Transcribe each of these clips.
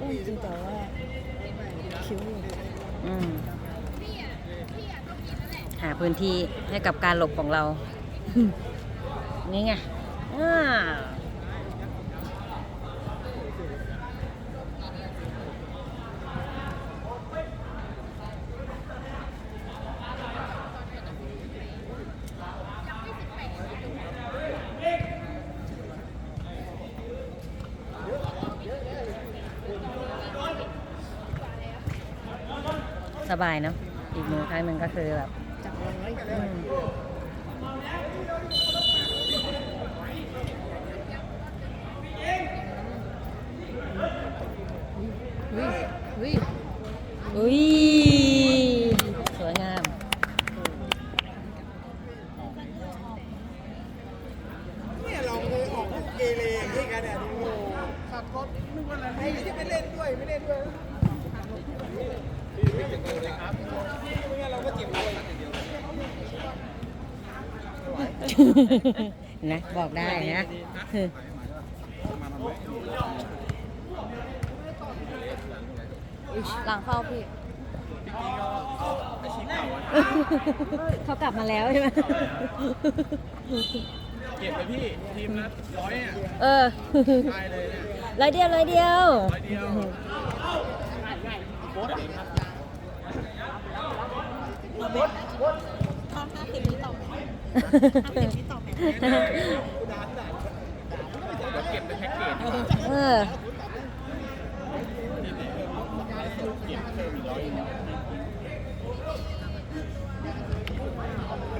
อุ้ยจริงแต่ว่าคิ้วอยู่อืมหาพื้นที่ให้กับการหลบของเรา นี่ไงอ่า สบายเนาะอีกมือข้างหนึ่งก็คือแบบอุ้ยสวยงาม เนี่ยเราเคยออกเกเรอย่างนี้กันเนี่ยดูขับรถนึกว่าอะไรไม่ได้ไม่เล่นด้วยไม่เล่นด้วยเราก็เจ็บตัวอย่างเดียว นะ บอกได้นะหลังเข้าพี่เขากลับมาแล้วใช่ไหมเก็บไปพี่ทีมละร้อยอะเออตายเลยเนี่ยร้อยเดียวร้อยเดียวร้อยเดียวโบ๊ทเองครับทอนห้าสิบนี้ต่อไหม กูดันด่า เดี๋ยวเก็บเป็นแพ็กเกจดีกว่าเออเก็บเพิ่มอีกร้อย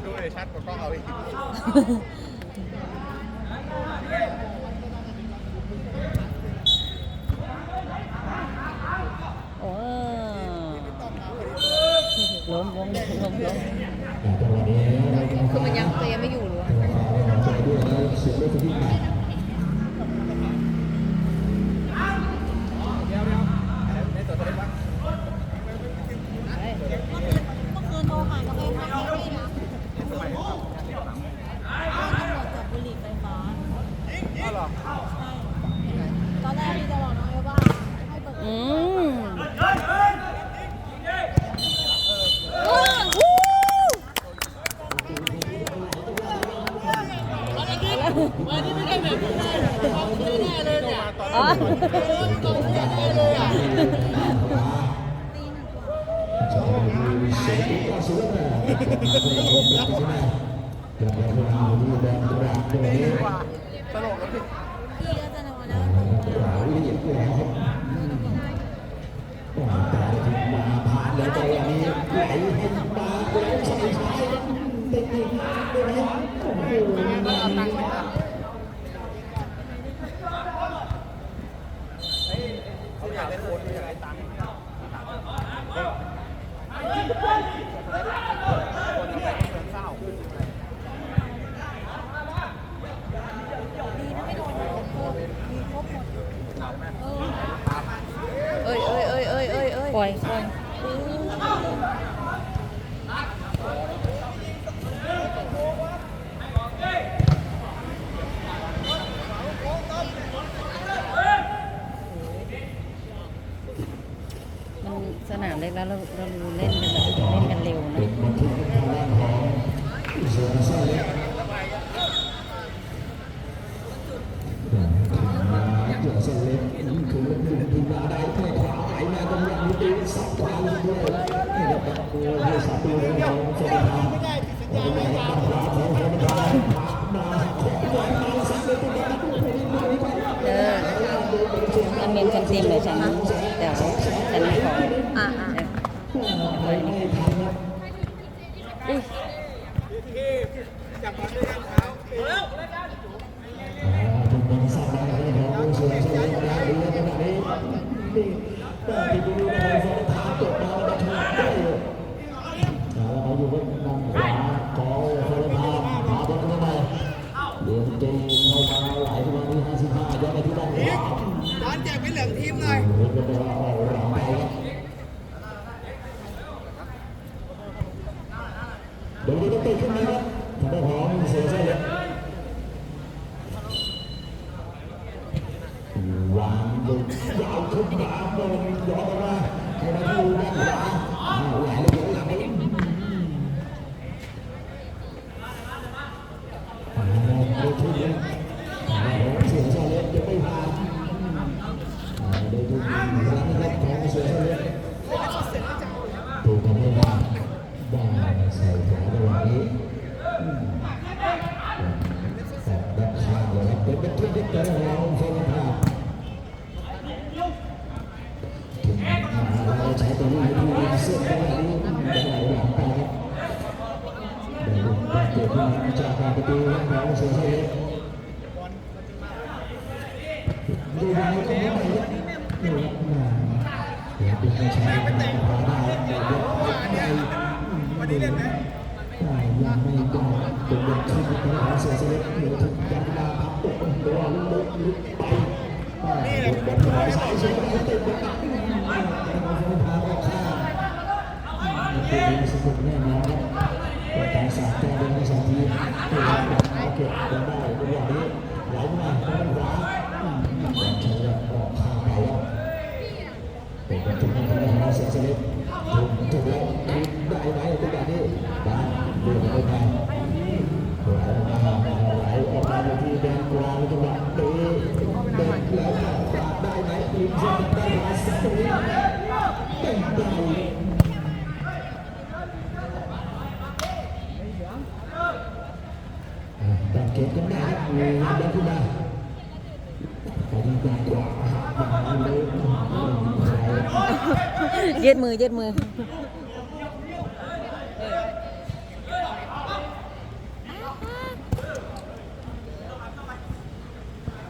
ดูเลยชัดกว่าก็เอาไปกินโอ้ล้มล้มล้มล้มล้ม คือมันยังตัวยังไม่อยู่หรือวะเมื่อคืนโทรหากับเองว่าไม่ได้รับตำรวจจับบุหรี่ไฟฟ้า อ้าวเหรอ ใช่ตอนแรกพี่จะบอกน้องเอว่าให้เปิด อืม อ๋อตลกแล้วพี่พี่ก็จะนอนแล้วเขาอยากได้โค้ดเขาอยากได้ตังค์คนทำไมต้องเดินเศร้า ดีนะไม่โดนเออมีครบหมดเออ เอ้ยเอ้ยเอ้ยเอ้ยเอ้ยเอ้ย ปล่อยปล่อยมันสนามเล็กแล้วเราเราเล่นกันแบบเล่นกันเร็วนะเออ มันเมนฉันเตรียมเลยฉันเดี๋ยวฉันขอ อ่าอ่า เดี๋ยวนี่อุ้ย จับบอลด้วยกันเท้าเร็ว บอลแจกไปเหลืองทีมหน่อย รถก็บอกว่าออกหลังไปครับเดี๋ยวจะ ติดขึ้นมาครับทางด้านของเสือเส้นเล็กวางลูกยาวขึ้นมาบอลย้อนออกมาเข้ามาที่ด้านขวาอ้าวหลังหลังหลังไปอ่าได้ทุนเลยอ่าเสือเส้นเล็กยังไม่ผ่านอ่าได้ทุนหลังนะครับของเสือเส้นเล็กถูกทำให้ได้ได้ ใส่ขวาในวันนี้แต่ด้านข้างเลยครับเป็นเป็นทุกที่เกิดเราเฟรนภาพถึงมาเราใช้ตัวนี้ที่เส้นตรงนี้ได้หลังไปครับได้ลูกเกิดมาจากการประตูของเสือเซเลดูได้ก็ไม่ได้นี่มาเดี๋ยวเป็นการใช้พาได้เดี๋ยวได้ วันนี้เล่นไหมยังไม่ได้เป็นเรื่องที่เป็นของเสียสละเหนือถึงกรมาพับตัวตัวลุกลุกไปนี่แหละเป็นตัวสายสุดที่ติดกับการพาออกข้างเป็นสกุลแน่นอนครับเป็นการสาดแก้เป็นภาษาทีตัวเรเก็บได้เป็นอย่างนี้ไหลมาด้านขวาใช้ออกข้างไปเป็นประตูของเสียสละ ยยืดมือยืดมือ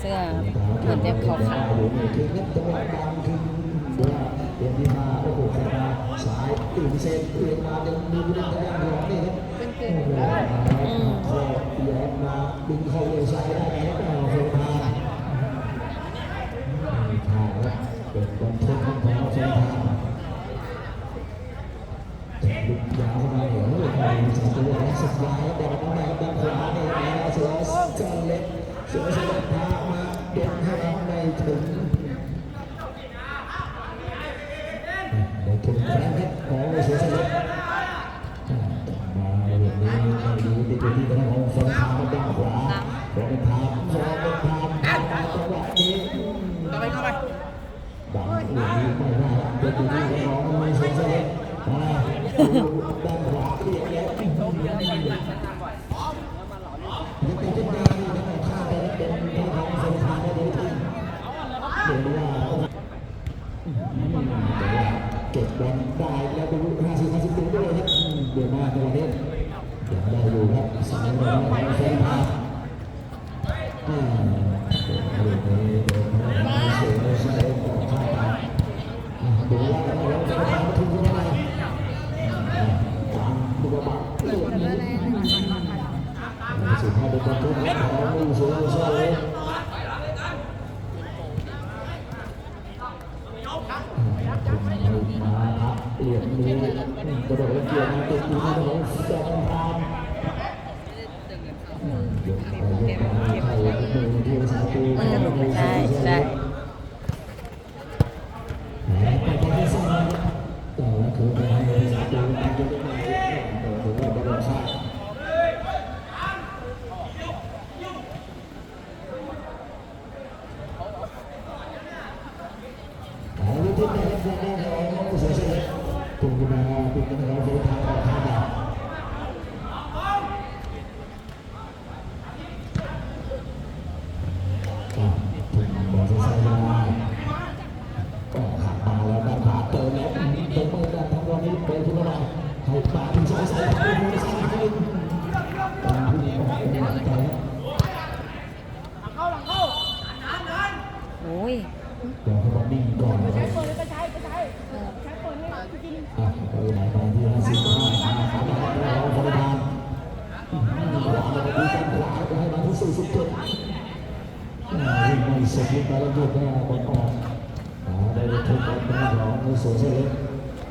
เป็นเสื้อเหมือนเด็บขาวขาวอยู่นี่คือนัก เสือเวลาเดือนที่มามาสายตื่นเซ็นเรียนมายังมีเรื่องการหลอกนี่ครับโอ้โหคอแย่มาดึงเข้าเลยซ้ายได้แรพาทาเป็บอลทุกของของเฟรพาแต่ลุกยาวเข้ามาเหรอใครสองตัวแล้วสุดท้ายบองด้านขวานี่นะเสือเสือเสือพามาเด็กให้ไม่ถึงได้ทุนแรับของเสือสลิดมาเรื่องนี้ม่ดีที่ตัวที่เป็นของฟองทามด้านขวาฟองทามฟองทามจังหวะนี้ต่อไปเข้าไปดังเรื่องไม่ได้เป็นตัวที่เป็นของเสือสลิดมาด้านขวาเรียกแล้วยังเป็นจุดเด่นที่ต้องข้ามไปเป็นที่ของฟองทามได้ดีที่เดี๋ยวว่า เก็บบอลได้แล้วดูห้าสิบห้าสิบตัวด้วยครับเดี๋ยวมาในวันนี้ยังได้อยู่ครับสายบอลของเฟนพาอ่าเรื่องนี้โดนเขาเสียเลยใช่ต่อข้าไปดูว่าแล้วเราจะทำทุนยังไงตามตัวบัตรเรื่องนี้สุดท้ายเป็นทุนขอ 好好。 สุดที่ไปแล้วหยุดได้บอลออกได้ทุกคนเป็นหลองในสวนเซเล็ก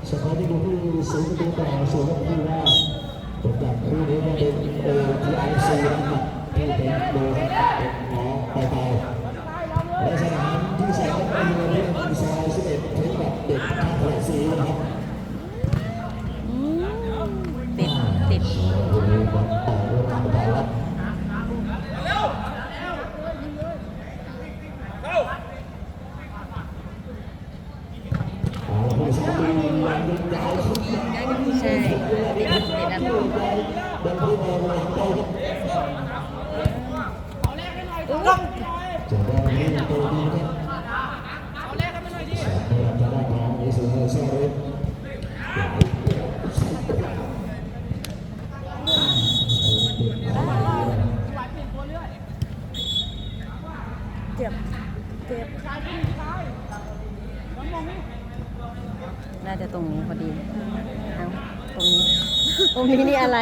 สกอร์ที่ดูที่สูงประตูต่อสูงที่ว่าผลจากคู่นี้เป็นโอทีไอซีนะครัที่เป็นโด จ็บ เจ็บ น่าจะตรงนี้พอดี เอาตรงนี้ ตรงนี้นี่อะไร